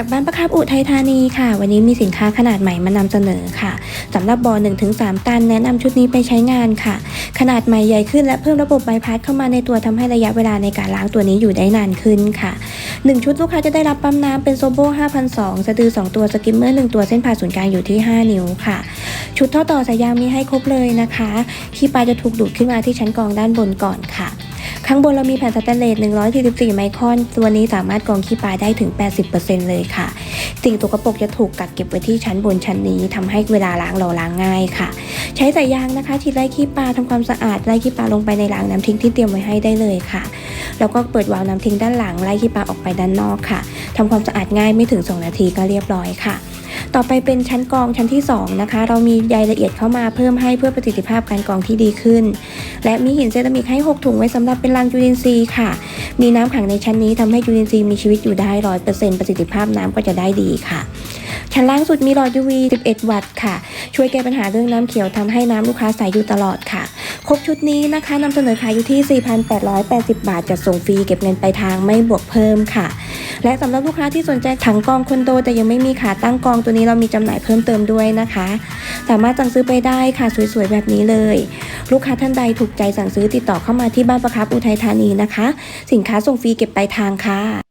จากบ้านประคับอุทัยธานีค่ะ วันนี้มีสินค้าขนาดใหม่มานำเสนอค่ะสำหรับบ่อ1-3ตันแนะนำชุดนี้ไปใช้งานค่ะ ขนาดใหม่ใหญ่ขึ้นและเพิ่มระบบใบพัดเข้ามาในตัวทำให้ระยะเวลาในการล้างตัวนี้อยู่ได้นานขึ้นค่ะ 1 ชุดลูกค้าจะได้รับปั๊มน้ำเป็นโซโบ5,002สะดือ 2 ตัวสกิมเมอร์ 1 ตัวเส้นผ่าศูนย์กลางอยู่ที่ 5 นิ้วค่ะ ชุดท่อต่อสายยางมีให้ครบเลยนะคะขี้ปลาจะถูกดูดขึ้นมาที่ชั้นกรองด้านบนก่อนค่ะ ข้างบนเรามีแผ่นสแตนเลส 144 ไมครอน ตัวนี้สามารถกรองขี้ปลาได้ถึง 80%เลยค่ะ สิ่งตกปรกจะถูกกักเก็บไว้ที่ชั้นบนชั้นนี้ทำให้เวลาล้างเราล้างง่ายค่ะ ใช้สายยางนะคะฉีดไล่ขี้ปลาทำความสะอาดไล่ขี้ปลาลงไปในรางน้ำทิ้งที่เตรียมไว้ให้ได้เลยค่ะ แล้วก็เปิดวาล์วน้ำทิ้งด้านหลังไล่ขี้ปลาออกไปด้านนอกค่ะทำความสะอาดง่ายไม่ถึง 2 นาทีก็เรียบร้อยค่ะต่อไปเป็นชั้นกรองชั้นที่ 2 นะคะ เรามีใยละเอียดเข้ามาเพิ่มให้เพื่อประสิทธิภาพการกรองที่ดีขึ้น และมีหินเซรามิกให้ 6 ถุงไว้สำหรับเป็นรังจุลินทรีย์ค่ะ มีน้ำขังในชั้นนี้ทำให้จุลินทรีย์มีชีวิตอยู่ได้ร้อยเปอร์เซ็นต์ประสิทธิภาพน้ำก็จะได้ดีค่ะ ชั้นล่างสุดมีหลอด UV 11 วัตต์ค่ะ ช่วยแก้ปัญหาเรื่องน้ำเขียวทำให้น้ำลูกค้าใสอยู่ตลอดค่ะ ครบชุดนี้นะคะนำเสนอขายอยู่ที่ 4,880 บาทจัดส่งฟรีเก็บเงินปลายทางไม่บวกเพิ่มค่ะ และสำหรับลูกค้าที่สนใจถังกองคอนโด แต่ยังไม่มีขาตั้งกองตัวนี้เรามีจำหน่ายเพิ่มเติมด้วยนะคะ สามารถสั่งซื้อไปได้ค่ะสวยๆแบบนี้เลย ลูกค้าท่านใดถูกใจสั่งซื้อติดต่อเข้ามาที่บ้านประคับอุทัยธานีนะคะ สินค้าส่งฟรีเก็บปลายทางค่ะ